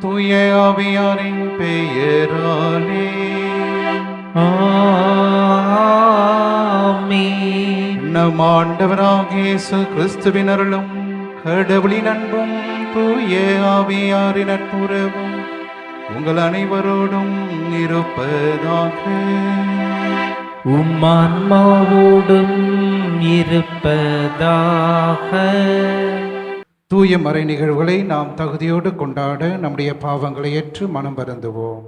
தூய ஆவியாரின் பெயராலே. ஆமென். நம் ஆண்டவராகிய இயேசு கிறிஸ்துவின் அருளும் கடவுளின் அன்பும் தூய ஆவியாரின் நட்புறவும் உங்கள் அனைவரோடும் இருப்பதாக. உம் ஆன்மாவோடும் இருப்பதாக. தூய மறை நிகழ்வுகளை நாம் தகுதியோடு கொண்டாட நம்முடைய பாவங்களை ஏற்று மனம் வருந்துவோம்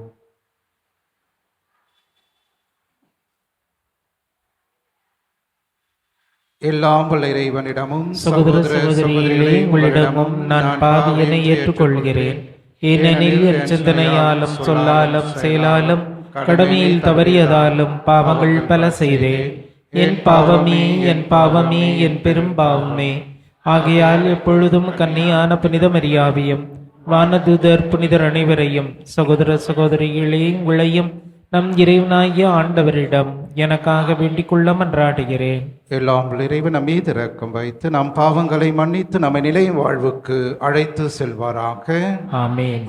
எல்லாம் வல்ல இறைவனிடமும் சகோதர சகோதரிகளே உங்களிடமும் நான் பாவியனை ஏற்றுக்கொள்கிறேன். ஏனெனில் என் சிந்தனையாலும் சொல்லாலும் செயலாலும் கடமையில் தவறியதாலும் பாவங்கள் பல செய்தேன் என் பாவமே என் பாவமே என் பெரும் பாவமே. ஆகையால் எப்பொழுதும் கன்னியான புனித மரியாவையும் வானதூதர் புனிதர் அனைவரையும் சகோதர சகோதரிகளே உங்களையும் நம் இறைவனாகிய ஆண்டவரிடம் எனக்காக வேண்டிக் கொள்ள மன்றாடுகிறேன். எல்லாம் இறைவன் மீது இரக்கம் வைத்து நம் பாவங்களை மன்னித்து நம்மை நிலை வாழ்வுக்கு அழைத்து செல்வாராக. ஆமென்.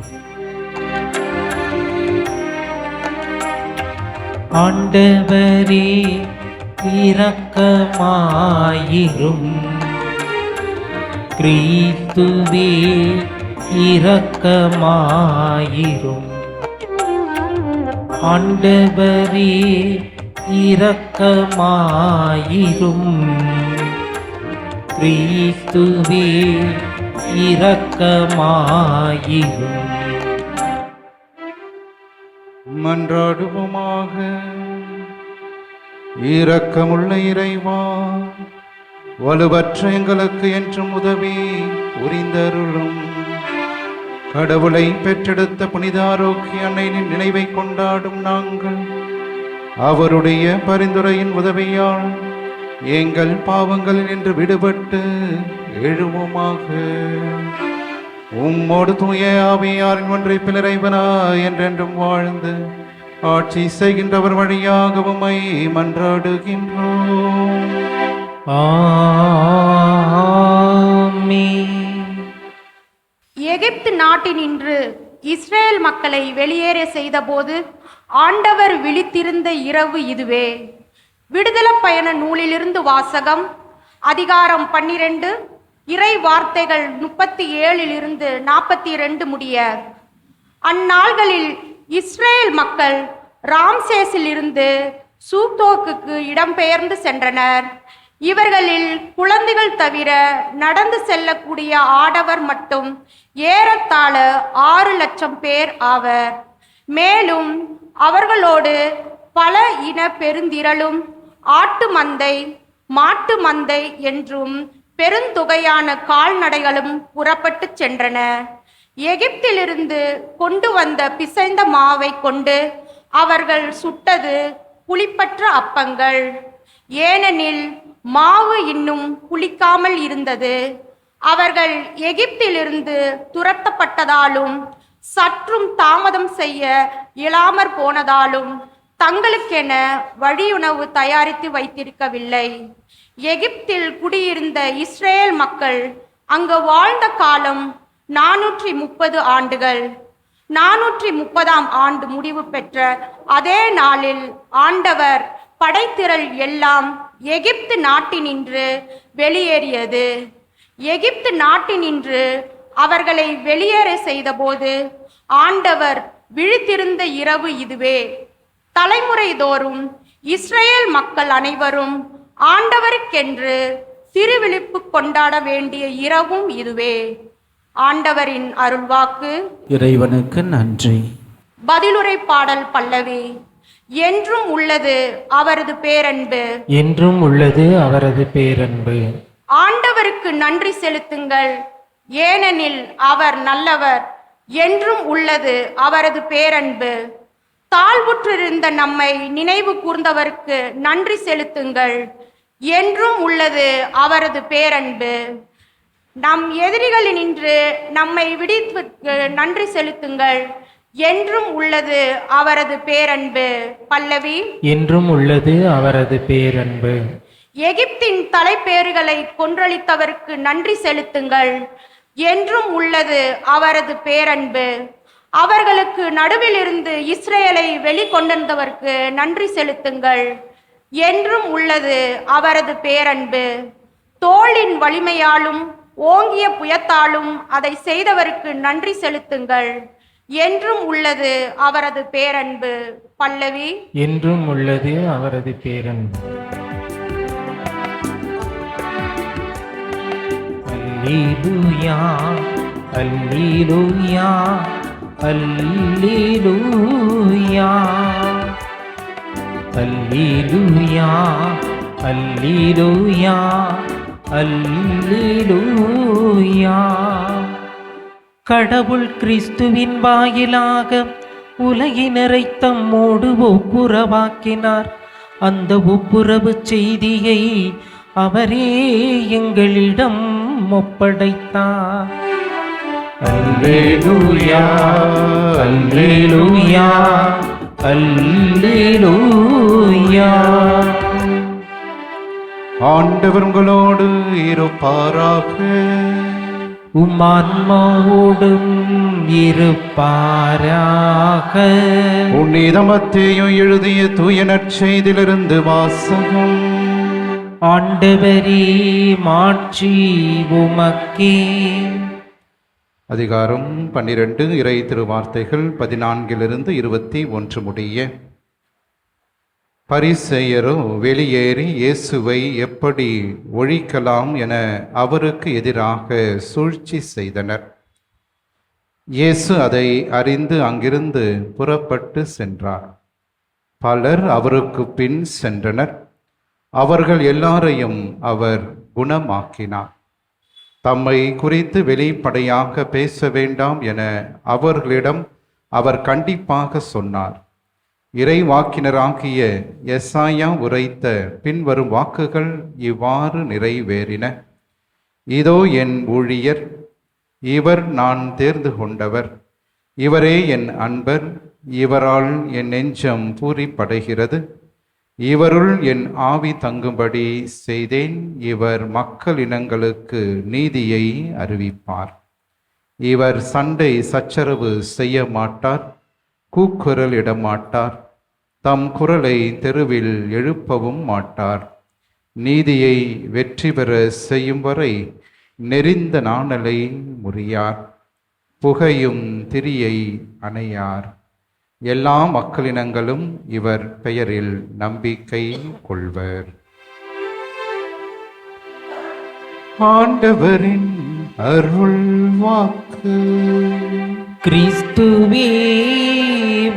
ஆண்டவரே இரக்கமாயிரும். கிறிஸ்துவே இரக்கமாயிரும். ஆண்டவரே இரக்கமாயிரும். கிறிஸ்துவே இரக்கமாயிரும். மன்றாடுவோமாக இரக்கமுள்ள இறைவா வலுவற்ற எங்களுக்கு என்றும் உதவி புரிந்தருளும். கடவுளை பெற்றெடுத்த புனித ஆரோக்கிய அன்னையின் நினைவை கொண்டாடும் நாங்கள். அவருடைய பரிந்துரையின் உதவியால் எங்கள் பாவங்களில் நின்று விடுபட்டு எழுவோமாக. உம்மோடு தூய ஆவியாரின் ஒன்றை பிளரைவனா என்றென்றும் வாழ்ந்து ஆட்சி செய்கின்றவர் வழியாக உம்மை மன்றாடுகின்றோம். எகிப்து எகிப்து நாட்டினின்று இஸ்ரேல் மக்களை வெளியேற செய்தபோது ஆண்டவர் விழித்திருந்த இரவு இதுவே. விடுதலை பயண நூலிலிருந்து வாசகம் அதிகாரம் பன்னிரண்டு இறை வார்த்தைகள் முப்பத்தி ஏழிலிருந்து நாற்பத்தி இரண்டு முடிய. அந்நாள்களில் இஸ்ரேல் மக்கள் ராம்சேஸில் இருந்து இடம்பெயர்ந்து சென்றனர். இவர்களில் குழந்தைகள் தவிர நடந்து செல்லக்கூடிய ஆடவர் மட்டும் ஏறத்தாழ ஆறு லட்சம் பேர் ஆவர். மேலும் அவர்களோடு பல இன பெருந்திரளும் ஆட்டு மந்தை மாட்டு மந்தை என்றும் பெருந்தொகையான கால்நடைகளும் புறப்பட்டு சென்றன. எகிப்திலிருந்து கொண்டு வந்த பிசைந்த மாவை கொண்டு அவர்கள் சுட்டது புளிப்பற்ற அப்பங்கள். ஏனெனில் மாவு இன்னும் புளிக்காமல் இருந்தது. அவர்கள் எகிப்திலிருந்து துரத்தப்பட்டதாலும் சற்றும் தாமதம் செய்ய இயலாமற் போனதாலும் தங்களுக்கென வழியுணவு தயாரித்து வைத்திருக்கவில்லை. எகிப்தில் குடியிருந்த இஸ்ரேல் மக்கள் அங்கு வாழ்ந்த காலம் நானூற்றி முப்பது ஆண்டுகள். நானூற்றி முப்பதாம் ஆண்டு முடிவு பெற்ற அதே நாளில் ஆண்டவர் படைத்திரள் எல்லாம் எகிப்து நாட்டினின்று வெளியேறியது. எகிப்து நாட்டினின்று அவர்களை வெளியேற செய்தபோது ஆண்டவர் விழித்திருந்த இரவு இதுவே. தலைமுறை தோறும் இஸ்ரேல் மக்கள் அனைவரும் ஆண்டவருக்கென்று திருவிழிப்பு கொண்டாட வேண்டிய இரவும் இதுவே. ஆண்டவரின் அருள்வாக்கு. இறைவனுக்கு நன்றி. பதிலுரை பாடல் பல்லவி. என்றும் உள்ளது அவரது பேரன்பு. என்றும் உள்ளது அவரது பேரன்பு. ஆண்டவருக்கு நன்றி செலுத்துங்கள். ஏனெனில் அவர் நல்லவர் என்றும் உள்ளது அவரது பேரன்பு. தாழ்வுற்றிருந்த நம்மை நினைவு கூர்ந்தவருக்கு நன்றி செலுத்துங்கள். என்றும் உள்ளது அவரது பேரன்பு. நம் எதிரிகளினின்று நம்மை விடுவிற்கு நன்றி செலுத்துங்கள். என்றும் உள்ளது அவரது பேரன்பு. பல்லவி. என்றும் உள்ளது அவரது பேரன்பு. எகிப்தின் தலைப்பேறுகளை கொன்றளித்தவருக்கு நன்றி செலுத்துங்கள். என்றும் உள்ளது அவரது பேரன்பு. அவர்களுக்கு நடுவில் இருந்து இஸ்ரேலை வெளிக்கொண்டிருந்தவருக்கு நன்றி செலுத்துங்கள். என்றும் உள்ளது அவரது பேரன்பு. தோளின் வலிமையாலும் ஓங்கிய புயத்தாலும் அதை செய்தவருக்கு நன்றி செலுத்துங்கள். என்றும் உள்ளது அவரது பேரன்பு பல்லவி. என்றும் உள்ளது அவரது பேரன்பு. அல்லேலூயா அல்லேலூயா அல்லேலூயா. அல்லேலூயா அல்லேலூயா அல்லேலூயா. கடவுள் கிறிஸ்துவின் வாயிலாக உலகினரை தம்மோடு ஒப்புரவாக்கினார். அந்த ஒப்புரவு செய்தியை அவரே எங்களிடம் ஒப்படைத்தார். அல்லேலூயா அல்லேலூயா அல்லேலூயா. ஆண்டவர் உங்களோடு இருப்பாராக. உம்மான்மாவோடும் இருப்பாராக. புனிதமத்தேயும் எழுதிய தூய நற்செய்திலிருந்து வாசகம். ஆண்டவரே மாட்சி உமக்கே. அதிகாரம் பன்னிரண்டு இறை திருவார்த்தைகள் பதினான்கிலிருந்து இருபத்தி ஒன்று முடிய. பரிசெயரோ வெளியேறி இயேசுவை எப்படி ஒழிக்கலாம் என அவருக்கு எதிராக சூழ்ச்சி செய்தனர். இயேசு அதை அறிந்து அங்கிருந்து புறப்பட்டு சென்றார். பலர் அவருக்கு பின் சென்றனர். அவர்கள் எல்லாரையும் அவர் குணமாக்கினார். தம்மை குறித்து வெளிப்படையாக பேச வேண்டாம் என அவர்களிடம் அவர் கண்டிப்பாக சொன்னார். இறைவாக்கினராகிய எஸ்ஐயா உரைத்த பின்வரும் வாக்குகள் இவ்வாறு நிறைவேறின. இதோ என் ஊழியர் இவர் நான் தேர்ந்து கொண்டவர். இவரே என் அன்பர் இவரால் என் நெஞ்சம் பூரிப்படைகிறது. இவருள் என் ஆவி தங்கும்படி செய்தேன் இவர் மக்கள் இனங்களுக்கு நீதியை அறிவிப்பார். இவர் சண்டை சச்சரவு செய்ய மாட்டார் கூக்குரல் இடமாட்டார். தம் குரலை தெருவில் எழுப்பவும் மாட்டார். நீதியை வெற்றி பெற செய்யும் வரை நெறிந்த நாணலை முறியார். புகையும் திரியை அணையார். எல்லா மக்களினங்களும் இவர் பெயரில் நம்பிக்கை கொள்வர். ஆண்டவரின் அருள் வாக்கு கிறிஸ்துவே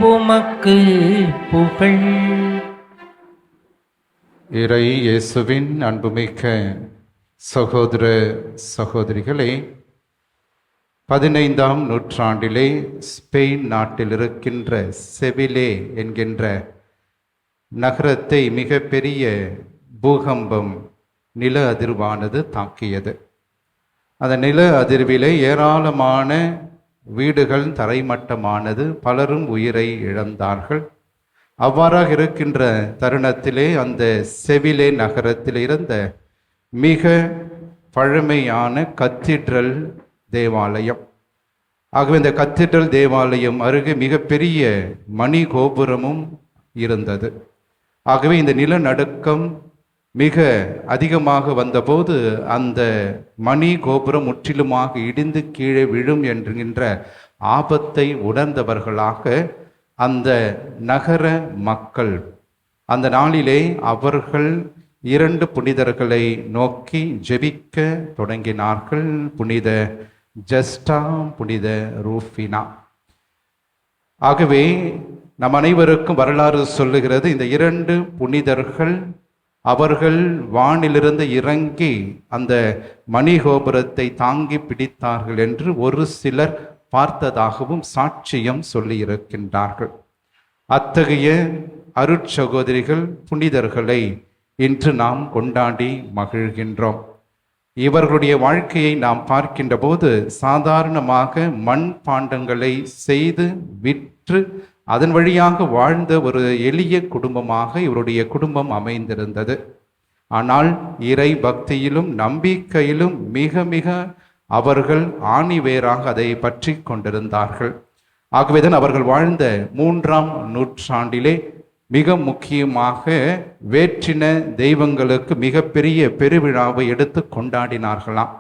உமக்கு புகழ். இறை இயேசுவின் அன்புமிக்க சகோதர சகோதரிகளே பதினைந்தாம் நூற்றாண்டிலே ஸ்பெயின் நாட்டில் இருக்கின்ற செவிலே என்கின்ற நகரத்தை மிகப்பெரிய பூகம்பம் நில அதிர்வானது தாக்கியது. அந்த நில அதிர்விலே ஏராளமான வீடுகள் தரைமட்டமானது பலரும் உயிரை இழந்தார்கள். அவ்வாறாக இருக்கின்ற தருணத்திலே அந்த செவிலே நகரத்தில் இருந்த மிக பழமையான கத்தீட்ரல் தேவாலயம். ஆகவே இந்த கத்தீட்ரல் தேவாலயம் அருகே மிகப்பெரிய மணி கோபுரமும் இருந்தது. ஆகவே இந்த நிலநடுக்கம் மிக அதிகமாக வந்தபோது அந்த மணி கோபுரம் முற்றிலுமாக இடிந்து கீழே விழும் என்கின்ற ஆபத்தை உணர்ந்தவர்களாக அந்த நகர மக்கள் அந்த நாளிலே அவர்கள் இரண்டு புனிதர்களை நோக்கி ஜெபிக்க தொடங்கினார்கள். புனித ஜஸ்டா புனித ரூஃபினா. ஆகவே நம் அனைவருக்கும் வரலாறு சொல்லுகிறது இந்த இரண்டு புனிதர்கள் அவர்கள் வானிலிருந்து இறங்கி அந்த மணிகோபுரத்தை தாங்கி பிடித்தார்கள் என்று ஒரு சிலர் பார்த்ததாகவும் சாட்சியம் சொல்லியிருக்கின்றார்கள். அத்தகைய அருட்சகோதரிகள் புனிதர்களை இன்று நாம் கொண்டாடி மகிழ்கின்றோம். இவர்களுடைய வாழ்க்கையை நாம் பார்க்கின்ற போது சாதாரணமாக மண் பாண்டங்களை செய்து விற்று அதன் வழியாக வாழ்ந்த ஒரு எளிய குடும்பமாக இவருடைய குடும்பம் அமைந்திருந்தது. ஆனால் இறை பக்தியிலும் நம்பிக்கையிலும் மிக மிக அவர்கள் ஆணிவேராக அதை பற்றி கொண்டிருந்தார்கள். ஆகவேதான் அவர்கள் வாழ்ந்த மூன்றாம் நூற்றாண்டிலே மிக முக்கியமாக வேற்றின தெய்வங்களுக்கு மிகப்பெரிய பெருவிழாவை எடுத்து கொண்டாடினார்களாம்.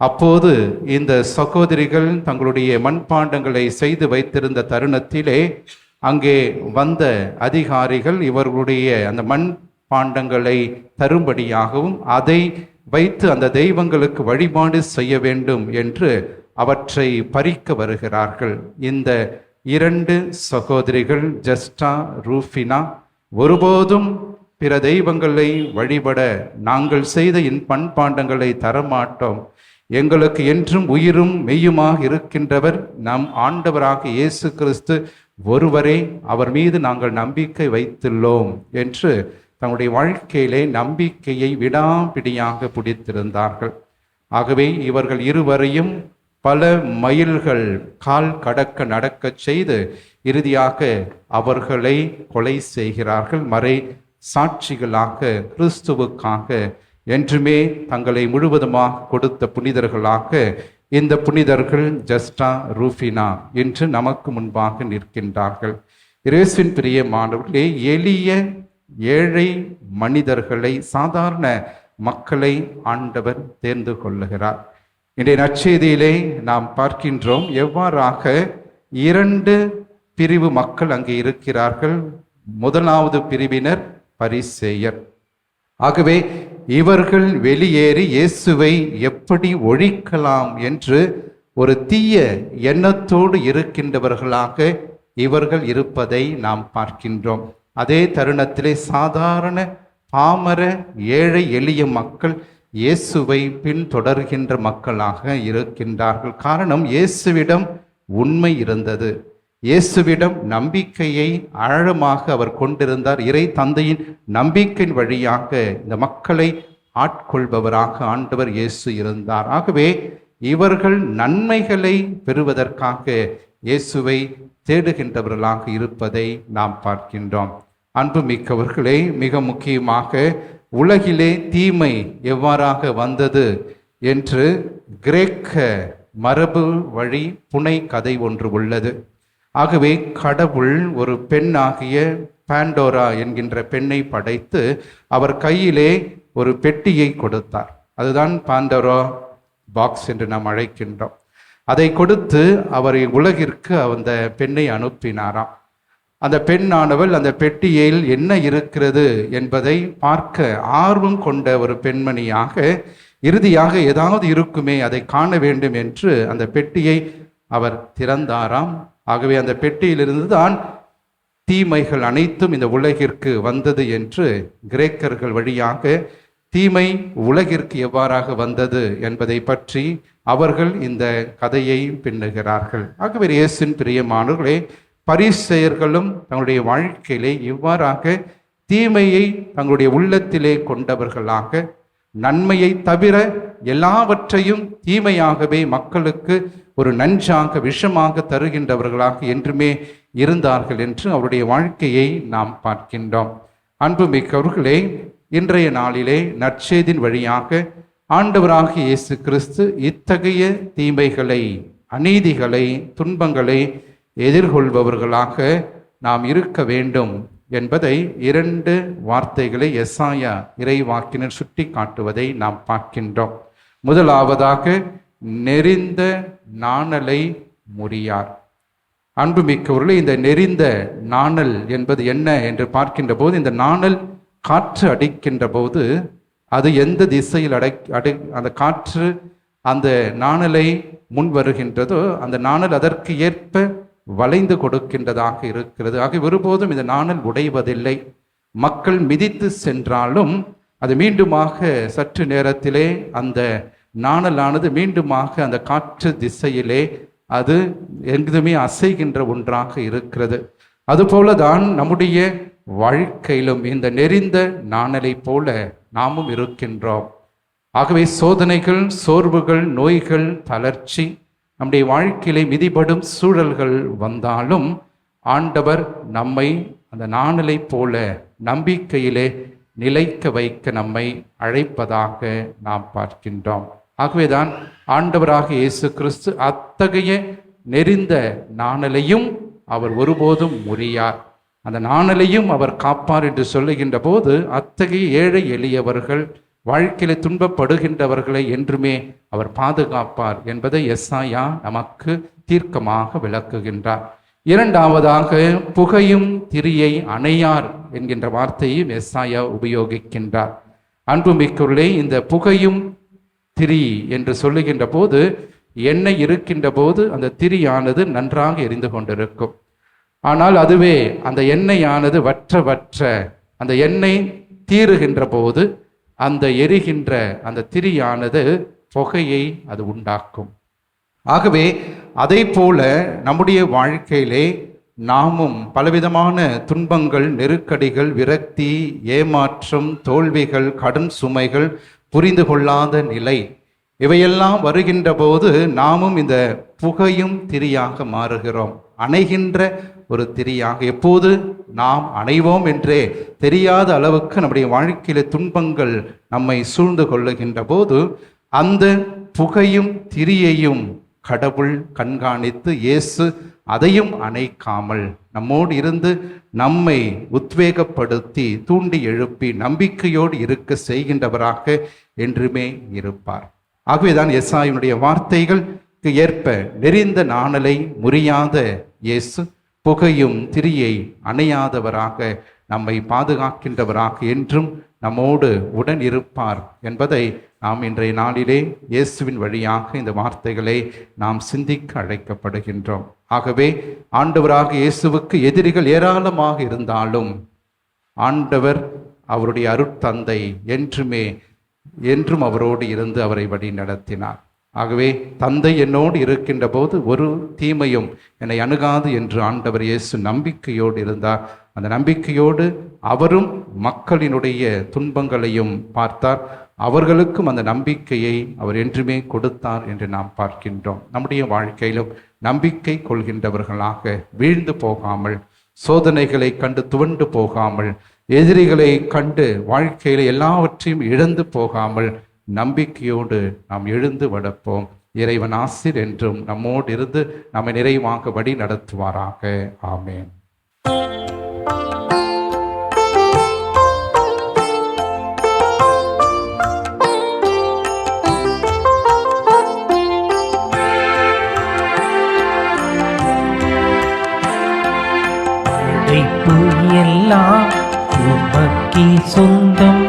அப்போது இந்த சகோதரிகள் தங்களுடைய மண்பாண்டங்களை செய்து வைத்திருந்த தருணத்திலே அங்கே வந்த அதிகாரிகள் இவர்களுடைய அந்த மண் பாண்டங்களை தரும்படியாகவும் அதை வைத்து அந்த தெய்வங்களுக்கு வழிபாடு செய்ய வேண்டும் என்று அவற்றை பறிக்க வருகிறார்கள். இந்த இரண்டு சகோதரிகள் ஜஸ்டா ரூஃபினா ஒருபோதும் பிற தெய்வங்களை வழிபட நாங்கள் செய்த இன் பண்பாண்டங்களை தரமாட்டோம். எங்களுக்கு என்றும் உயிரும் மெய்யுமாக இருக்கின்றவர் நம் ஆண்டவராக இயேசு கிறிஸ்து ஒருவரே அவர் மீது நாங்கள் நம்பிக்கை வைத்துள்ளோம் என்று தங்களுடைய வாழ்க்கையிலே நம்பிக்கையை விடாப்பிடியாக பிடித்திருந்தார்கள். ஆகவே இவர்கள் இருவரையும் பல மயில்கள் கால் கடக்க நடக்கச் செய்து இறுதியாக அவர்களை கொலை செய்கிறார்கள். மறை சாட்சிகளாக கிறிஸ்துவுக்காக என்றுமே தங்களை முழுவதுமாக கொடுத்த புனிதர்களாக இந்த புனிதர்கள் ஜஸ்டா ரூஃபினா என்று நமக்கு முன்பாக நிற்கின்றார்கள். இரேசுவின் பிரிய மாணவர்களே எளிய ஏழை மனிதர்களை சாதாரண மக்களை ஆண்டவர் தேர்ந்து கொள்ளுகிறார். இன்றைய நற்செய்தியிலே நாம் பார்க்கின்றோம் எவ்வாறாக இரண்டு பிரிவு மக்கள் அங்கே இருக்கிறார்கள். முதலாவது பிரிவினர் பரிசேயர். ஆகவே இவர்கள் வெளியேறி இயேசுவை எப்படி ஒழிக்கலாம் என்று ஒரு தீய எண்ணத்தோடு இருக்கின்றவர்களாக இவர்கள் இருப்பதை நாம் பார்க்கின்றோம். அதே தருணத்திலே சாதாரண பாமர ஏழை எளிய மக்கள் இயேசுவை பின்தொடர்கின்ற மக்களாக இருக்கின்றார்கள். காரணம் இயேசுவிடம் உண்மை இருந்தது. இயேசுவிடம் நம்பிக்கையை ஆழமாக அவர் கொண்டிருந்தார். இறை தந்தையின் நம்பிக்கையின் வழியாக இந்த மக்களை ஆட்கொள்பவராக ஆண்டவர் இயேசு இருந்தார். ஆகவே இவர்கள் நன்மைகளை பெறுவதற்காக இயேசுவை தேடுகின்றவர்களாக இருப்பதை நாம் பார்க்கின்றோம். அன்பு மிக்கவர்களே மிக முக்கியமாக உலகிலே தீமை எவ்வாறாக வந்தது என்று கிரேக்க மரபு வழி புனை கதை ஒன்று உள்ளது. ஆகவே கடவுள் ஒரு பெண்ணாகிய பாண்டோரா என்கின்ற பெண்ணை படைத்து அவர் கையிலே ஒரு பெட்டியை கொடுத்தார். அதுதான் பாண்டோரா பாக்ஸ் என்று நாம் அழைக்கின்றோம். அதை கொடுத்து அவர் உலகிற்கு அந்த பெண்ணை அனுப்பினாராம். அந்த பெண்ணானவள் அந்த பெட்டியில் என்ன இருக்கிறது என்பதை பார்க்க ஆர்வம் கொண்ட ஒரு பெண்மணியாக இறுதியாக ஏதாவது இருக்குமே அதை காண வேண்டும் என்று அந்த பெட்டியை அவர் திறந்தாராம். ஆகவே அந்த பெட்டியிலிருந்து தான் தீமைகள் அனைத்தும் இந்த உலகிற்கு வந்தது என்று கிரேக்கர்கள் வழியாக தீமை உலகிற்கு எவ்வாறாக வந்தது என்பதை பற்றி அவர்கள் இந்த கதையை பின்னுகிறார்கள். ஆகவே இயேசின் பிரியமானவர்களே பரிசெயர்களும் தங்களுடைய வாழ்க்கையிலே இவ்வாறாக தீமையை தங்களுடைய உள்ளத்திலே கொண்டவர்களாக நன்மையை தவிர எல்லாவற்றையும் தீமையாகவே மக்களுக்கு ஒரு நஞ்சாக விஷமாக தருகின்றவர்களாக என்றுமே இருந்தார்கள் என்று அவருடைய வாழ்க்கையை நாம் பார்க்கின்றோம். அன்புமிக்கவர்களே இன்றைய நாளிலே நற்செய்தின் வழியாக ஆண்டவராக இயேசு கிறிஸ்து இத்தகைய தீமைகளை அநீதிகளை துன்பங்களை எதிர்கொள்பவர்களாக நாம் இருக்க வேண்டும். என்பதை இரண்டு வார்த்தைகளை எஸ்ஆயா இறைவாக்கினர் சுட்டி காட்டுவதை நாம் பார்க்கின்றோம். முதலாவதாக நெறிந்த நாணலை முறியார். அன்புமிக்கவர்களே இந்த நெறிந்த நாணல் என்பது என்ன என்று பார்க்கின்ற போது இந்த நாணல் காற்று அடிக்கின்ற போது அது எந்த திசையில் அடை அடை அந்த காற்று அந்த நாணலை முன் வருகின்றதோ அந்த நாணல் அதற்கு ஏற்ப வளைந்து கொடுக்கின்றதாக இருக்கிறது. ஆகிய ஒருபோதும் இந்த நாணல் உடைவதில்லை. மக்கள் மிதித்து சென்றாலும் அது மீண்டுமாக சற்று நேரத்திலே அந்த நாணலானது மீண்டுமாக அந்த காற்று திசையிலே அது எங்குதுமே அசைகின்ற ஒன்றாக இருக்கிறது. அதுபோல தான் நம்முடைய வாழ்க்கையிலும் இந்த நெறிந்த நாணலை போல நாமும் இருக்கின்றோம். ஆகவே சோதனைகள் சோர்வுகள் நோய்கள் தளர்ச்சி நம்முடைய வாழ்க்கையிலே மிதிபடும் சூழல்கள் வந்தாலும் ஆண்டவர் நம்மை அந்த நாணலை போல நம்பிக்கையிலே நிலைக்க வைக்க நம்மை அழைப்பதாக நாம் பார்க்கின்றோம். ஆகவேதான் ஆண்டவராக இயேசு கிறிஸ்து அத்தகைய நெறிந்த நாணலையும் அவர் ஒருபோதும் முறியார். அந்த நாணலையும் அவர் காப்பார் என்று சொல்லுகின்ற போது அத்தகைய ஏழை எளியவர்கள் வாழ்க்கையில் துன்பப்படுகின்றவர்களை என்றுமே அவர் பாதுகாப்பார் என்பதை எஸ்ஐயா நமக்கு தீர்க்கமாக விளக்குகின்றார். இரண்டாவதாக புகையும் திரியை அணையார் என்கின்ற வார்த்தையும் எஸ்ஐயா உபயோகிக்கின்றார். அன்புமிக்குள்ளே இந்த புகையும் திரி என்று சொல்லுகின்ற போது எண்ணெய் இருக்கின்ற போது அந்த திரியானது நன்றாக எரிந்து கொண்டிருக்கும். ஆனால் அதுவே அந்த எண்ணெயானது வற்ற வற்ற அந்த எண்ணெய் தீருகின்ற போது அந்த எரிகின்ற அந்த திரியானது புகையை அது உண்டாக்கும். ஆகவே அதை போல நம்முடைய வாழ்க்கையிலே நாமும் பலவிதமான துன்பங்கள் நெருக்கடிகள் விரக்தி ஏமாற்றம் தோல்விகள் கடன் சுமைகள் புரிந்து கொள்ளாத நிலை. இவையெல்லாம் வருகின்ற போது நாமும் இந்த புகையும் திரியாக மாறுகிறோம். அணைகின்ற ஒரு திரியாக. எப்போது? நாம் அணைவோம் என்றே தெரியாத அளவுக்கு நம்முடைய வாழ்க்கையில துன்பங்கள் நம்மை சூழ்ந்து கொள்ளுகின்ற போது அந்த புகையும் திரியையும் கடவுள் கண்காணித்து இயேசு அதையும் அணைக்காமல் நம்மோடு இருந்து நம்மை உத்வேகப்படுத்தி தூண்டி எழுப்பி நம்பிக்கையோடு இருக்க செய்கின்றவராக என்றுமே இருப்பார். ஆகவேதான் எஸ்ஆயினுடைய வார்த்தைகளுக்கு ஏற்ப நெறிந்த நாணலை முறியாத இயேசு புகையும் திரியை அணையாதவராக நம்மை பாதுகாக்கின்றவராக என்றும் நம்மோடு உடன் இருப்பார் என்பதை நாம் இன்றைய நாளிலே இயேசுவின் வழியாக இந்த வார்த்தைகளை நாம் சிந்திக்க அழைக்கப்படுகின்றோம். ஆகவே ஆண்டவராக இயேசுவுக்கு எதிரிகள் ஏராளமாக இருந்தாலும் ஆண்டவர் அவருடைய அருட்தந்தை என்றுமே என்றும் அவரோடு இருந்து அவரை வழி நடத்தினார் ஆகவே தந்தை என்னோடு இருக்கின்ற போது ஒரு தீமையும் என்னை அணுகாது என்று ஆண்டவர் இயேசு நம்பிக்கையோடு இருந்தார். அந்த நம்பிக்கையோடு அவரும் மக்களினுடைய துன்பங்களையும் பார்த்தார். அவர்களுக்கும் அந்த நம்பிக்கையை அவர் என்றுமே கொடுத்தார் என்று நாம் பார்க்கின்றோம். நம்முடைய வாழ்க்கையிலும் நம்பிக்கை கொள்கின்றவர்களாக வீழ்ந்து போகாமல் சோதனைகளை கண்டு துவண்டு போகாமல் எதிரிகளை கண்டு வாழ்க்கையில எல்லாவற்றையும் இழந்து போகாமல் நம்பிக்கையோடு நாம் எழுந்து வளர்ப்போம். இறைவன் ஆசிர் என்றும் நம்மோடு இருந்து நம்மை நிறைவாக வழி நடத்துவாராக. ஆமேன். எல்லாம் உமக்கே சொந்தம்.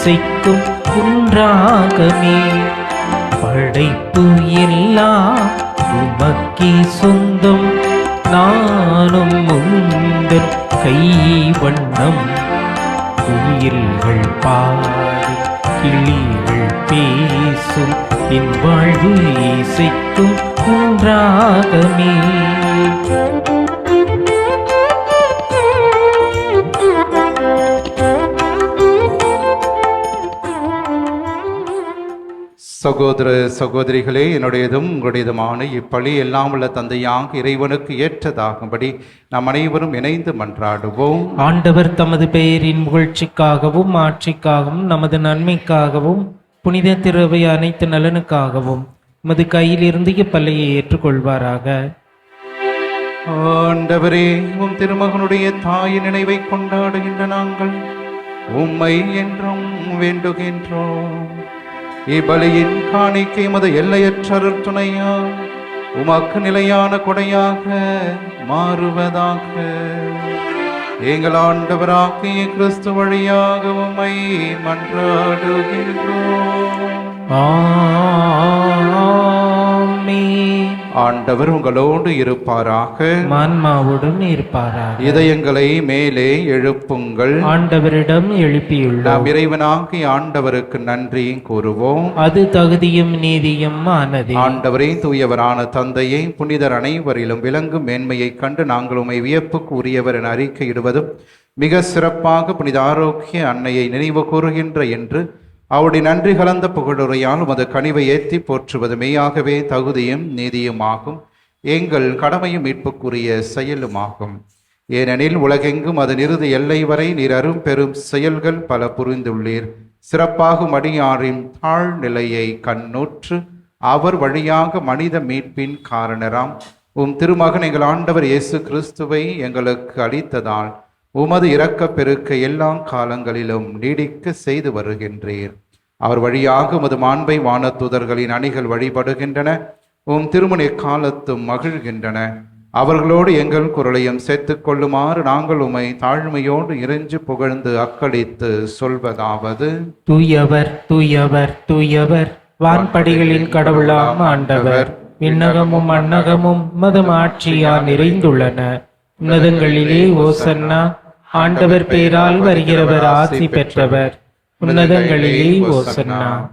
இசைக்கும் குன்றாகமே படைப்பு எல்லாம் உமக்கே சொந்தம். நானும் உந்தன் கை வண்ணம். குயில்கள் பாடும் கிளிகள் பேசும். என் வாழ்வு இசைக்கும் குன்றாகமே சகோதர சகோதரிகளே என்னுடையதும் உங்களுடையதுமான இப்பழி எல்லாம் உள்ள தந்தையாக இறைவனுக்கு ஏற்றதாகும்படி நாம் அனைவரும் இணைந்து மன்றாடுவோம். ஆண்டவர் தமது பெயரின் புகழ்ச்சிக்காகவும் ஆட்சிக்காகவும் நமது நன்மைக்காகவும் புனித திரவை அனைத்து நலனுக்காகவும் உமது கையிலிருந்து இப்பள்ளியை ஏற்றுக்கொள்வாராக. ஆண்டவரே உம் திருமகனுடைய தாயின் நினைவை கொண்டாடுகின்ற நாங்கள் உம்மை என்றும் வேண்டுகின்றோம். இப்பலியின் காணிக்கை மது எல்லையற்ற துணையா? உமக்கு நிலையான கொடையாக மாறுவதாக. எங்கள் ஆண்டவராகிய கிறிஸ்து வழியாக உம்மை மன்றாடுகின்றோம். ஆ. ஆண்டவர் உங்களோடு இருப்பாராக. மான்மாவுடன் இருப்பாராக. இதயங்களை மேலே எழுப்புங்கள். ஆண்டவரிடம் எழுப்பியுள்ளோம். நாம் இறைவனாகிய ஆண்டவருக்கு நன்றி கூறுவோம். அது தகுதியும் நீதியும் ஆனதே. ஆண்டவரே தூயவரான தந்தையை புனிதர் அனைவரிலும் விளங்கும் மேன்மையைக் கண்டு நாங்கள் உம்மை வியப்புக்கு உரியவர் என அறிக்கையிடுவதும் மிக சிறப்பாக புனித ஆரோக்கிய அன்னையை நினைவு கூறுகின்ற என்று அவருடைய நன்றி கலந்த புகழுரையால் உமது கனிவை ஏற்றி போற்றுவது மெய்யாகவே தகுதியும் நீதியுமாகும். எங்கள் கடமையும் மீட்புக்குரிய செயலுமாகும். ஏனெனில் உலகெங்கும் அதன் இறுதி எல்லை வரை நீர் அரும் பெரும் செயல்கள் பல புரிந்துள்ளீர். சிறப்பாகும் அடியாரின் தாழ்நிலையை கண்ணுற்று அவர் வழியாக மனித மீட்பின் காரணராம். உம் திருமகன் எங்கள் ஆண்டவர் இயேசு கிறிஸ்துவை எங்களுக்கு அளித்ததால் உமது இரக்கப் பெருக்க எல்லா காலங்களிலும் நீடிக்க செய்து வருகின்றீர். அவர் வழியாக உமது மாண்பை வானத்துதர்களின் அணிகள் வழிபடுகின்றன. உம் திருமண காலத்தும் மகிழ்கின்றன. அவர்களோடு எங்கள் குரலையும் சேர்த்துக் கொள்ளுமாறு நாங்கள் உம்மை தாழ்மையோடு இறைஞ்சு புகழ்ந்து அக்களித்து சொல்வதாவது. தூயவர் தூயவர் தூயவர் வான்படிகளின் கடவுளாம் ஆண்டவர். விண்ணகமும் அன்னகமும் மதம் ஆட்சியால் நிறைந்துள்ளன. உன்னதங்களிலே ஓசன்னா ஆண்டவர் பேரால் வருகிறவர் ஆசி பெற்றவர். உன்னதங்களிலே ஓசன்னா.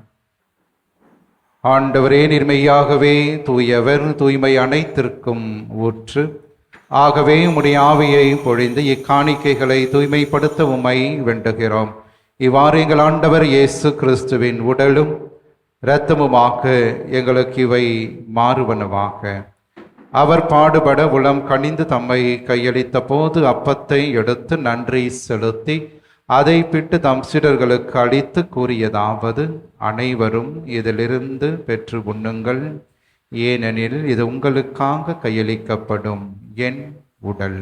ஆண்டவரே நிர்மையாகவே தூயவர் தூய்மை அனைத்திற்கும் ஊற்று. ஆகவே உம்முடைய ஆவியை பொழிந்து இக்காணிக்கைகளை தூய்மைப்படுத்த உம்மை வேண்டுகிறோம். இவ்வாறு எங்கள் ஆண்டவர் இயேசு கிறிஸ்துவின் உடலும் இரத்தமுமாக எங்களுக்கு இவை மாறுவனவாக. அவர் பாடுபட உளம் கனிந்து தம்மை கையளித்த போது அப்பத்தை எடுத்து நன்றி செலுத்தி அதை பிட்டு தம் சீடர்களுக்கு அளித்து கூறியதாவது அனைவரும் இதிலிருந்து பெற்று உண்ணுங்கள். ஏனெனில் இது உங்களுக்காக கையளிக்கப்படும் என் உடல்.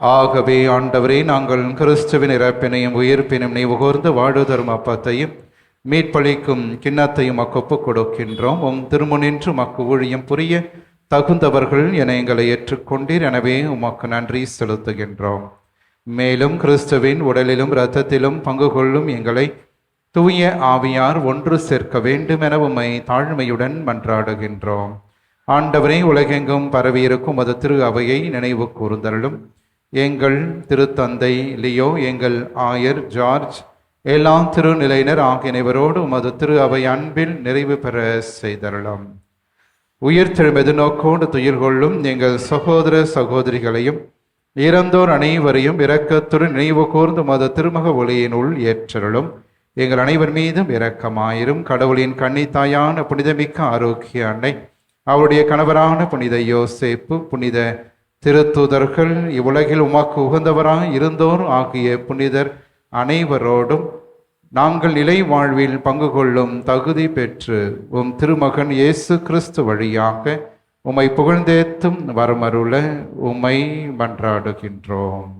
ஆகவே ஆண்டவரே நாங்கள் கிறிஸ்துவின் இறப்பினையும் உயிர்ப்பினும் நீ உகர்ந்து வாழு தரும் அப்பத்தையும் மீட்பளிக்கும் கிண்ணத்தையும் அக்கொப்பு கொடுக்கின்றோம். உம் திருமுனின்று மக்கு ஊழியம் புரிய தகுந்தவர்கள் என எங்களை ஏற்றுக்கொண்டீர். எனவே உமக்கு நன்றி செலுத்துகின்றோம். மேலும் கிறிஸ்துவின் உடலிலும் இரத்தத்திலும் பங்கு கொள்ளும் எங்களை தூய ஆவியார் ஒன்று சேர்க்க வேண்டும் என உம்மை தாழ்மையுடன் மன்றாடுகின்றோம். ஆண்டவரே உலகெங்கும் பரவியிருக்கும் அது திரு அவையை நினைவு கூர்ந்தருளும். எங்கள் திருத்தந்தை லியோ எங்கள் ஆயர் ஜார்ஜ் எல்லாம் திருநிலையினர் ஆகியவரோடு உமது திரு அவை அன்பில் நிறைவு பெற செய்தரலாம் உயிர் தெழுமெது நோக்கோடு துயில் கொள்ளும் எங்கள் சகோதர சகோதரிகளையும் இறந்தோர் அனைவரையும் இரக்கத்துடன் நினைவு கூர்ந்து மது திருமக ஒளியினுள் ஏற்றலும் எங்கள் அனைவர் மீதும் இரக்கமாயிரும். கடவுளின் கன்னித்தாயான புனிதமிக்க ஆரோக்கிய அன்னை அவருடைய கணவரான புனித யோசேப்பு புனித திருத்துதர்கள் இவ்வுலகில் உமாக்கு உகந்தவராய் இருந்தோர் ஆகிய புனிதர் அனைவரோடும் நாங்கள் நிலை வாழ்வில் பங்கு கொள்ளும் தகுதி பெற்று உம் திருமகன் இயேசு கிறிஸ்து வழியாக உம்மை புகழ்ந்தேத்தும் வரமருள உம்மை மன்றாடுகின்றோம்.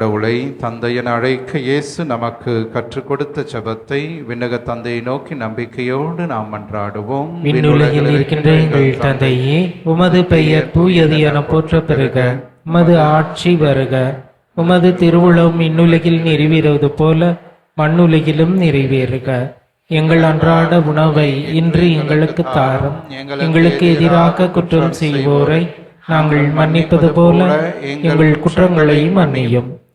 கடவுளை தந்தையென அழைக்க இயேசு நமக்கு கற்றுக் கொடுத்த ஜெபத்தை விண்ணக தந்தையை நோக்கி நம்பிக்கையோடு நாம் மன்றாடுவோம் விண்ணுலகில் இருக்கின்ற எங்கள் தந்தையே உமது பெயர் தூயது என போற்ற பெறுக உமது ஆட்சி வருக. உமது திருவுளம் விண்ணுலகில் நிறைவேறுவது போல மண்ணுலகிலும் நிறைவேறுக. எங்கள் அன்றாட உணவை இன்று எங்களுக்கு தாரும். எங்களுக்கு எதிராக குற்றம் செய்வோரை நாங்கள் மன்னிப்பது போல எங்கள் குற்றங்களை மன்னியும்.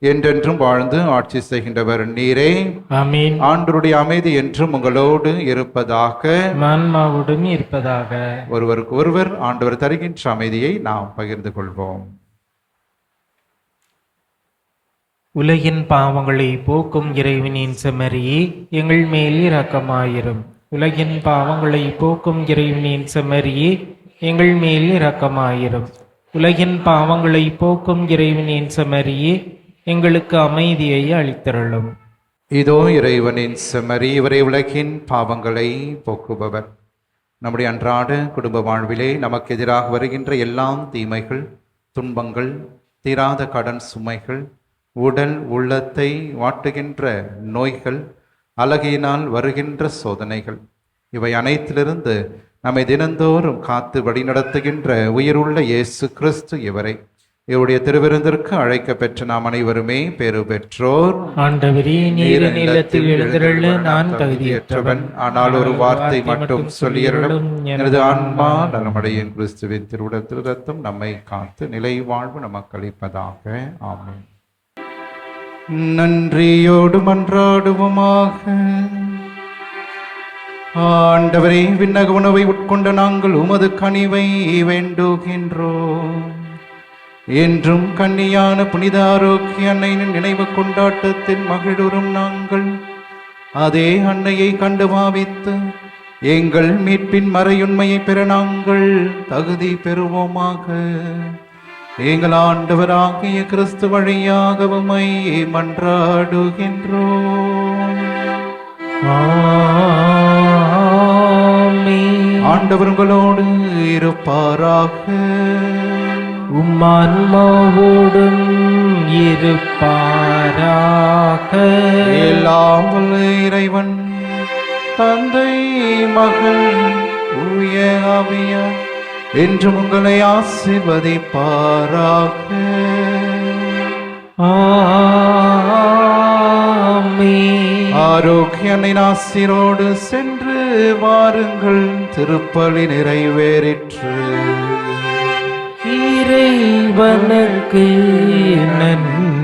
என்றென்றும் வாழ்ந்து ஆட்சி செய்கின்றவர் நீரே. ஆமீன். ஆண்டருடைய அமைதி என்றும் உங்களோடு இருப்பதாக. மான்மாவுடன் இருப்பதாக. ஒருவருக்கு ஒருவர் ஆண்டவர் தருகின்ற அமைதியை நாம் பகிர்ந்து கொள்வோம். உலகின் பாவங்களை போக்கும் இறைவனின் செம்மறியே எங்கள் மேல் இரக்கமாயிரும். உலகின் பாவங்களை போக்கும் இறைவனின் செம்மறியே எங்கள் மேல் இரக்கமாயிரும். உலகின் பாவங்களை போக்கும் இறைவனின் செம்மறியே எங்களுக்கு அமைதியை அளித்தருளும். இதோ இறைவனின் செம்மறி இவரை உலகின் பாவங்களை போக்குபவர். நம்முடைய அன்றாட குடும்ப வாழ்விலே நமக்கு எதிராக வருகின்ற எல்லாம் தீமைகள் துன்பங்கள் தீராத கடன் சுமைகள் உடல் உள்ளத்தை வாட்டுகின்ற நோய்கள் அழகியினால் வருகின்ற சோதனைகள் இவை அனைத்திலிருந்து நம்மை தினந்தோறும் காத்து வழிநடத்துகின்ற உயிருள்ள இயேசு கிறிஸ்து இவரை. இவருடைய திருவிருந்திற்கு அழைக்க பெற்ற நாம் அனைவருமே பேறு பெற்றோர். நான் தகுதியற்றவன். ஆனால் ஒரு வார்த்தை மட்டும் சொல்லியருளும். எனது ஆன்மா நலமடையும் கிறிஸ்துவின் திருவுடல் திருரத்தம் நம்மை காத்து நிலை வாழ்வு நமக்கு அளிப்பதாக. ஆமென். நன்றியோடு மன்றாடுவோமாக. ஆண்டவரே விண்ணக உணவை உட்கொண்ட நாங்கள் உமது கனிவை வேண்டுகின்றோம். என்றும் கன்னியான புனித ஆரோக்கிய அன்னையின் நினைவு கொண்டாட்டத்தில் மகிழுறும் நாங்கள். அதே அன்னையை கண்டு பாவித்து எங்கள் மீட்பின் மறையுண்மையை பெற நாங்கள் தகுதி பெறுவோமாக. எங்கள் ஆண்டவராகிய கிறிஸ்து வழியாக உம்மை மன்றாடுகின்றோம். ஆண்டவர் உங்களோடு இருப்பாராக. உம்மான்மாவோடும் இருப்பாராக. எல்லாம் இறைவன் தந்தை மகள் தூய ஆவியார் என்றும் உங்களை ஆசிர்வதிப்பாராக. ஆமென். ஆரோக்கியனை ஆசிரோடு சென்று வாருங்கள் திருப்பலி நிறைவேறிற்று. இறைவனுக்கு நன்றி.